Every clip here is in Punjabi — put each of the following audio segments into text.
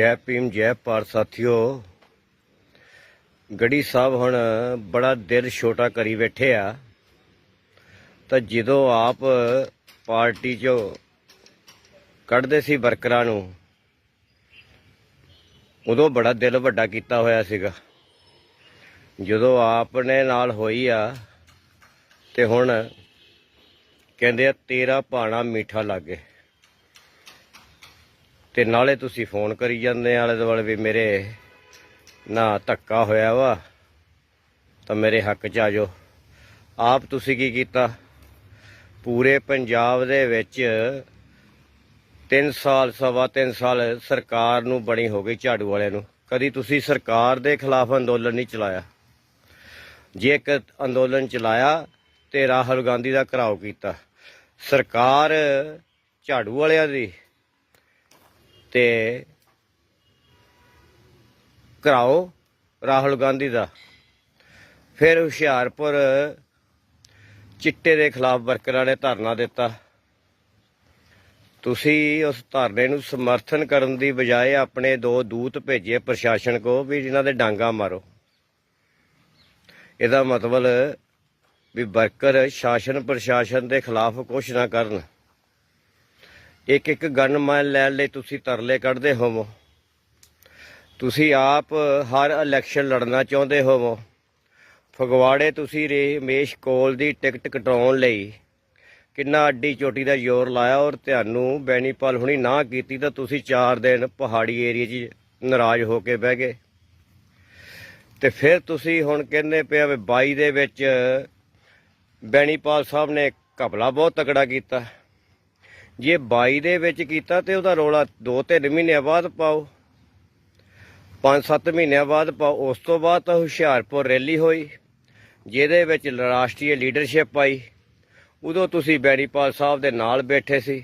ਜੈ ਭੀਮ, ਜੈ ਭਾਰਤ ਸਾਥੀਓ। ਗੜੀ ਸਾਹਿਬ ਹੁਣ ਬੜਾ ਦਿਲ ਛੋਟਾ ਕਰੀ ਬੈਠੇ ਆ। ਤਾਂ ਜਦੋਂ ਆਪ ਪਾਰਟੀ ਚੋਂ ਕੱਢਦੇ ਸੀ ਵਰਕਰਾਂ ਨੂੰ, ਉਦੋਂ ਬੜਾ ਦਿਲ ਵੱਡਾ ਕੀਤਾ ਹੋਇਆ ਸੀਗਾ। ਜਦੋਂ ਆਪ ਨੇ ਨਾਲ ਹੋਈ ਆ, ਤੇ ਹੁਣ ਕਹਿੰਦੇ ਆ ਤੇਰਾ ਭਾਣਾ ਮਿੱਠਾ ਲੱਗੇ। ਤੇ ਨਾਲੇ ਤੁਸੀਂ ਫੋਨ ਕਰੀ ਜਾਂਦੇ ਆਲੇ ਦੁਆਲੇ ਵੀ ਮੇਰੇ ਨਾ ਧੱਕਾ ਹੋਇਆ ਵਾ, ਤਾਂ ਮੇਰੇ ਹੱਕ 'ਚ ਆ ਜਾਓ। ਆਪ ਤੁਸੀਂ ਕੀ ਕੀਤਾ? ਪੂਰੇ ਪੰਜਾਬ ਦੇ ਵਿੱਚ 3 ਸਾਲ, ਸਵਾ 3 ਸਾਲ ਸਰਕਾਰ ਨੂੰ ਬਣੀ ਹੋ ਗਈ ਝਾੜੂ ਵਾਲਿਆਂ ਨੂੰ। ਕਦੀ ਤੁਸੀਂ ਸਰਕਾਰ ਦੇ ਖਿਲਾਫ ਅੰਦੋਲਨ ਨਹੀਂ ਚਲਾਇਆ। ਜੇ ਇੱਕ ਅੰਦੋਲਨ ਚਲਾਇਆ ਤੇ ਰਾਹੁਲ ਗਾਂਧੀ ਦਾ ਘਰਾਓ ਕੀਤਾ। ਸਰਕਾਰ ਝਾੜੂ ਵਾਲਿਆਂ ਦੀ ਤੇ ਘਰਾਓ ਰਾਹੁਲ ਗਾਂਧੀ ਦਾ। ਫਿਰ ਹੁਸ਼ਿਆਰਪੁਰ ਚਿੱਟੇ ਦੇ ਖਿਲਾਫ ਵਰਕਰਾਂ ਨੇ ਧਰਨਾ ਦਿੱਤਾ। ਤੁਸੀਂ ਉਸ ਧਰਨੇ ਨੂੰ ਸਮਰਥਨ ਕਰਨ ਦੀ ਬਜਾਏ ਆਪਣੇ ਦੋ ਦੂਤ ਭੇਜੇ ਪ੍ਰਸ਼ਾਸਨ ਕੋ ਵੀ ਇਹਨਾਂ ਦੇ ਡਾਂਗਾ ਮਾਰੋ। ਇਹਦਾ ਮਤਲਬ ਵੀ ਵਰਕਰ ਸ਼ਾਸਨ ਪ੍ਰਸ਼ਾਸਨ ਦੇ ਖਿਲਾਫ ਕੁਛ ਨਾ ਕਰਨ। ਇੱਕ ਇੱਕ ਗਨ ਮਾਈਲ ਲੈਣ ਲਈ ਤੁਸੀਂ ਤਰਲੇ ਕੱਢਦੇ ਹੋਵੋ। ਤੁਸੀਂ ਆਪ ਹਰ ਇਲੈਕਸ਼ਨ ਲੜਨਾ ਚਾਹੁੰਦੇ ਹੋਵੋ। ਫਗਵਾੜੇ ਤੁਸੀਂ ਰਮੇਸ਼ ਕੋਲ ਦੀ ਟਿਕਟ ਕਟਾਉਣ ਲਈ ਕਿੰਨਾ ਅੱਡੀ ਚੋਟੀ ਦਾ ਜ਼ੋਰ ਲਾਇਆ ਔਰ ਤੁਹਾਨੂੰ ਬੈਨੀਪਾਲ ਹੁਣੀ ਨਾ ਕੀਤੀ ਤਾਂ ਤੁਸੀਂ 4 ਦਿਨ ਪਹਾੜੀ ਏਰੀਆ 'ਚ ਨਾਰਾਜ਼ ਹੋ ਕੇ ਬਹਿ ਗਏ। ਤੇ ਫਿਰ ਤੁਸੀਂ ਹੁਣ ਕਹਿੰਦੇ ਪਿਆ ਵੀ 22 ਦੇ ਵਿੱਚ ਬੈਣੀਪਾਲ ਸਾਹਿਬ ਨੇ ਘਪਲਾ ਬਹੁਤ ਤਕੜਾ ਕੀਤਾ। ਜੇ 22 ਦੇ ਵਿੱਚ ਕੀਤਾ ਤੇ ਉਹਦਾ ਰੋਲਾ 2-3 ਮਹੀਨਿਆਂ ਬਾਅਦ ਪਾਓ। 5-7 ਮਹੀਨਿਆਂ ਬਾਅਦ ਪਾਓ। ਉਸ ਤੋਂ ਬਾਅਦ ਤਾਂ ਹੁਸ਼ਿਆਰਪੁਰ ਰੈਲੀ ਹੋਈ, ਜਿਹਦੇ ਵਿੱਚ ਰਾਸ਼ਟਰੀ ਲੀਡਰਸ਼ਿਪ ਆਈ। ਉਦੋਂ ਤੁਸੀਂ ਬੈਣੀਪਾਲ ਸਾਹਿਬ ਦੇ ਨਾਲ ਬੈਠੇ ਸੀ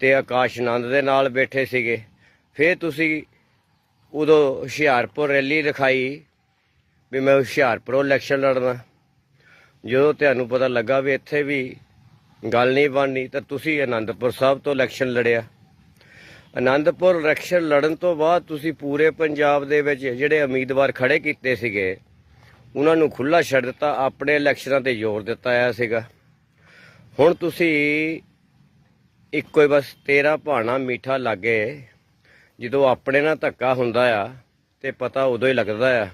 ਤੇ ਆਕਾਸ਼ ਆਨੰਦ ਦੇ ਨਾਲ ਬੈਠੇ ਸੀਗੇ। ਫਿਰ ਤੁਸੀਂ ਉਦੋਂ ਹੁਸ਼ਿਆਰਪੁਰ ਰੈਲੀ ਦਿਖਾਈ ਵੀ ਮੈਂ ਹੁਸ਼ਿਆਰਪੁਰੋਂ ਇਲੈਕਸ਼ਨ ਲੜਨਾ। ਜਦੋਂ ਤੁਹਾਨੂੰ ਪਤਾ ਲੱਗਾ ਵੀ ਇੱਥੇ ਵੀ ਗੱਲ ਨਹੀਂ ਬਣਨੀ, ਤਾਂ ਤੁਸੀਂ ਆਨੰਦਪੁਰ ਸਾਹਿਬ ਤੋਂ ਇਲੈਕਸ਼ਨ ਲੜਿਆ। ਆਨੰਦਪੁਰ ਇਲੈਕਸ਼ਨ ਲੜਨ ਤੋਂ ਬਾਅਦ ਤੁਸੀਂ ਪੂਰੇ ਪੰਜਾਬ ਦੇ ਵਿੱਚ ਜਿਹੜੇ ਉਮੀਦਵਾਰ ਖੜੇ ਕੀਤੇ ਸੀਗੇ, ਉਹਨਾਂ ਨੂੰ ਖੁੱਲਾ ਛੱਡ ਦਿੱਤਾ, ਆਪਣੇ ਇਲੈਕਸ਼ਨਾਂ ਤੇ ਜ਼ੋਰ ਦਿੱਤਾ ਆਇਆ ਸੀਗਾ। ਹੁਣ ਤੁਸੀਂ ਇੱਕੋ ਹੀ ਬਸ ਤੇਰਾ ਭਾਣਾ ਮਿੱਠਾ ਲੱਗੇ, ਜਦੋਂ ਆਪਣੇ ਨਾਲ ਧੱਕਾ ਹੁੰਦਾ ਆ, ਤੇ ਪਤਾ ਉਦੋਂ ਹੀ ਲੱਗਦਾ ਆ।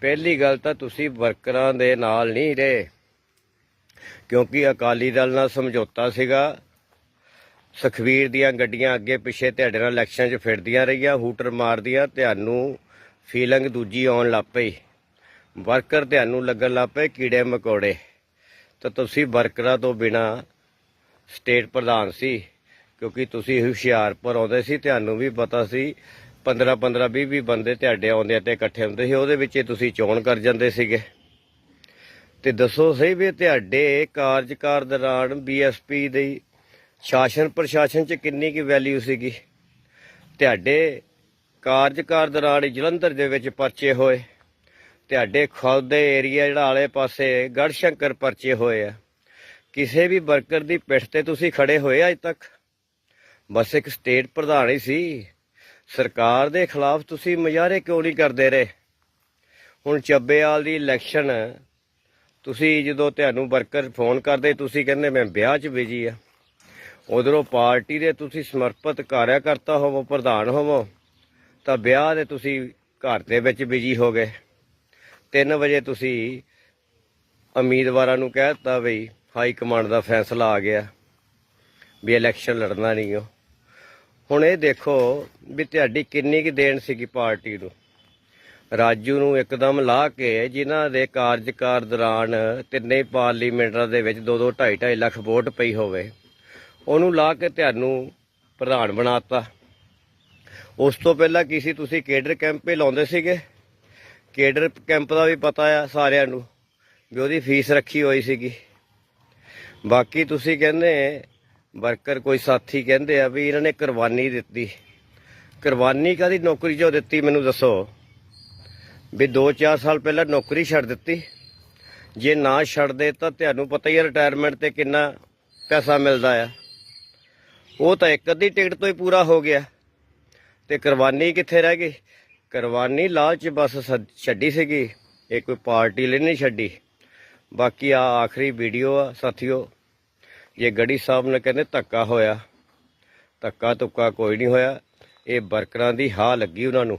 ਪਹਿਲੀ ਗੱਲ ਤਾਂ ਤੁਸੀਂ ਵਰਕਰਾਂ ਦੇ ਨਾਲ ਨਹੀਂ ਰਹੇ। ਕਿਉਂਕਿ ਅਕਾਲੀ ਦਲ ਨਾਲ ਸਮਝੌਤਾ ਸੀਗਾ। ਸੁਖਵੀਰ ਦੀਆਂ ਗੱਡੀਆਂ ਅੱਗੇ ਪਿੱਛੇ ਤੁਹਾਡੇ ਨਾਲ ਇਲੈਕਸ਼ਨ 'ਚ ਫਿਰਦੀਆਂ ਰਹੀਆਂ, ਹੂਟਰ ਮਾਰਦੀਆਂ, ਤੁਹਾਨੂੰ ਫੀਲਿੰਗ ਦੂਜੀ ਆਉਣ ਲੱਗ ਪਈ। ਵਰਕਰ ਤੁਹਾਨੂੰ ਲੱਗਣ ਲੱਗ ਪਏ ਕੀੜੇ ਮਕੌੜੇ। ਤਾਂ ਤੁਸੀਂ ਵਰਕਰਾਂ ਤੋਂ ਬਿਨਾ ਸਟੇਟ ਪ੍ਰਧਾਨ ਸੀ, ਕਿਉਂਕਿ ਤੁਸੀਂ ਹੁਸ਼ਿਆਰਪੁਰ ਆਉਂਦੇ ਸੀ, ਤੁਹਾਨੂੰ ਵੀ ਪਤਾ ਸੀ 15 15 20 20 ਬੰਦੇ ਤੁਹਾਡੇ ਆਉਂਦੇ ਤੇ ਇਕੱਠੇ ਹੁੰਦੇ ਸੀ, ਉਹਦੇ ਵਿੱਚ ਹੀ ਤੁਸੀਂ ਚੋਣ ਕਰ ਜਾਂਦੇ ਸੀਗੇ। ਤੇ ਦੱਸੋ ਸਹੀ ਵੀ ਤੁਹਾਡੇ ਕਾਰਜਕਾਰ ਦੌਰਾਨ ਬੀਐਸਪੀ ਦੀ ਸ਼ਾਸਨ ਪ੍ਰਸ਼ਾਸਨ 'ਚ ਕਿੰਨੀ ਕੀ ਵੈਲਿਊ ਸੀਗੀ? ਤੁਹਾਡੇ ਕਾਰਜਕਾਰ ਦੌਰਾਨ ਜਲੰਧਰ ਦੇ ਵਿੱਚ ਪਰਚੇ ਹੋਏ। ਤੁਹਾਡੇ ਖੁਦ ਦੇ ਏਰੀਆ ਜਿਹੜਾ ਆਲੇ ਪਾਸੇ ਗੜਸ਼ੰਕਰ ਪਰਚੇ ਹੋਏ ਆ। ਕਿਸੇ ਵੀ ਵਰਕਰ ਦੀ ਪਿੱਠ ਤੇ ਤੁਸੀਂ ਖੜੇ ਹੋਏ ਅੱਜ ਤੱਕ? ਬਸ ਇੱਕ ਸਟੇਟ ਪ੍ਰਧਾਨ ਹੀ ਸੀ। ਸਰਕਾਰ ਦੇ ਖਿਲਾਫ ਤੁਸੀਂ ਮੁਜ਼ਾਹਰੇ ਕਿਉਂ ਨਹੀਂ ਕਰਦੇ ਰਹੇ? ਹੁਣ ਚੱਬੇਵਾਲ ਦੀ ਇਲੈਕਸ਼ਨ ਤੁਸੀਂ ਜਦੋਂ ਤੁਹਾਨੂੰ ਵਰਕਰ ਫੋਨ ਕਰਦੇ, ਤੁਸੀਂ ਕਹਿੰਦੇ, ਮੈਂ ਵਿਆਹ 'ਚ ਬਿਜ਼ੀ ਆ। ਉਧਰੋਂ ਪਾਰਟੀ ਦੇ ਤੁਸੀਂ ਸਮਰਪਿਤ ਕਾਰਿਆ ਕਰਤਾ ਹੋਵੋ, ਪ੍ਰਧਾਨ ਹੋਵੋ, ਤਾਂ ਵਿਆਹ ਦੇ ਤੁਸੀਂ ਘਰ ਦੇ ਵਿੱਚ ਬਿਜ਼ੀ ਹੋ ਗਏ। 3 ਵਜੇ ਤੁਸੀਂ ਉਮੀਦਵਾਰਾਂ ਨੂੰ ਕਹਿ ਦਿੱਤਾ ਬਈ ਹਾਈ ਕਮਾਂਡ ਦਾ ਫੈਸਲਾ ਆ ਗਿਆ ਵੀ ਇਲੈਕਸ਼ਨ ਲੜਨਾ ਨਹੀਂ ਉਹ ਹੁਣ ਇਹ ਦੇਖੋ ਵੀ ਤੁਹਾਡੀ ਕਿੰਨੀ ਕੁ ਦੇਣ ਸੀਗੀ ਪਾਰਟੀ ਨੂੰ। ਰਾਜੂ ਨੂੰ ਇੱਕਦਮ ਲਾ ਕੇ ਜਿਨ੍ਹਾਂ ਦੇ ਕਾਰਜਕਾਰ ਦੌਰਾਨ ਤਿੰਨੇ ਪਾਰਲੀਮੈਂਟਾਂ ਦੇ ਵਿੱਚ 2 2 2.5 2.5 ਲੱਖ ਵੋਟ ਪਈ ਹੋਵੇ, ਉਹਨੂੰ ਲਾ ਕੇ ਤੁਹਾਨੂੰ ਪ੍ਰਧਾਨ ਬਣਾਤਾ। ਉਸ ਤੋਂ ਪਹਿਲਾਂ ਕੀ ਸੀ, ਤੁਸੀਂ ਕੇਡਰ ਕੈਂਪੇ ਲਾਉਂਦੇ ਸੀਗੇ। ਕੇਡਰ ਕੈਂਪ ਦਾ ਵੀ ਪਤਾ ਆ ਸਾਰਿਆਂ ਨੂੰ ਵੀ ਉਹਦੀ ਫੀਸ ਰੱਖੀ ਹੋਈ ਸੀਗੀ। ਬਾਕੀ ਤੁਸੀਂ ਕਹਿੰਦੇ ਵਰਕਰ ਕੋਈ ਸਾਥੀ ਕਹਿੰਦੇ ਆ ਵੀ ਇਹਨਾਂ ਨੇ ਕੁਰਬਾਨੀ ਦਿੱਤੀ। ਕੁਰਬਾਨੀ ਕਾਦੀ ਨੌਕਰੀ ਜੋ ਦਿੱਤੀ, ਮੈਨੂੰ ਦੱਸੋ। ਵੀ 2-4 ਸਾਲ ਪਹਿਲਾਂ ਨੌਕਰੀ ਛੱਡ ਦਿੱਤੀ। ਜੇ ਨਾ ਛੱਡਦੇ ਤਾਂ ਤੁਹਾਨੂੰ ਪਤਾ ਹੀ ਹੈ ਰਿਟਾਇਰਮੈਂਟ ਤੇ ਕਿੰਨਾ ਪੈਸਾ ਮਿਲਦਾ ਆ। ਉਹ ਤਾਂ ਇੱਕ ਅੱਧੀ ਟਿਕਟ ਤੋਂ ਹੀ ਪੂਰਾ ਹੋ ਗਿਆ। ਤੇ ਕੁਰਬਾਨੀ ਕਿੱਥੇ ਰਹਿ ਗਈ? ਕੁਰਬਾਨੀ ਲਾਲਚ ਬਸ ਸ- ਛੱਡੀ ਸੀਗੀ। ਇਹ ਕੋਈ ਪਾਰਟੀ ਲਈ ਨਹੀਂ ਛੱਡੀ। ਬਾਕੀ ਆ ਆਖਰੀ ਵੀਡੀਓ ਆ, ਸਾਥੀਓ। ਇਹ ਗੜੀ ਸਾਹਿਬ ਨੇ ਕਹਿੰਦੇ ਧੱਕਾ ਹੋਇਆ ਧੱਕਾ ਤੁੱਕਾ ਕੋਈ ਨਹੀਂ ਹੋਇਆ। ਇਹ ਵਰਕਰਾਂ ਦੀ ਹਾਂ ਲੱਗੀ ਉਹਨਾਂ ਨੂੰ।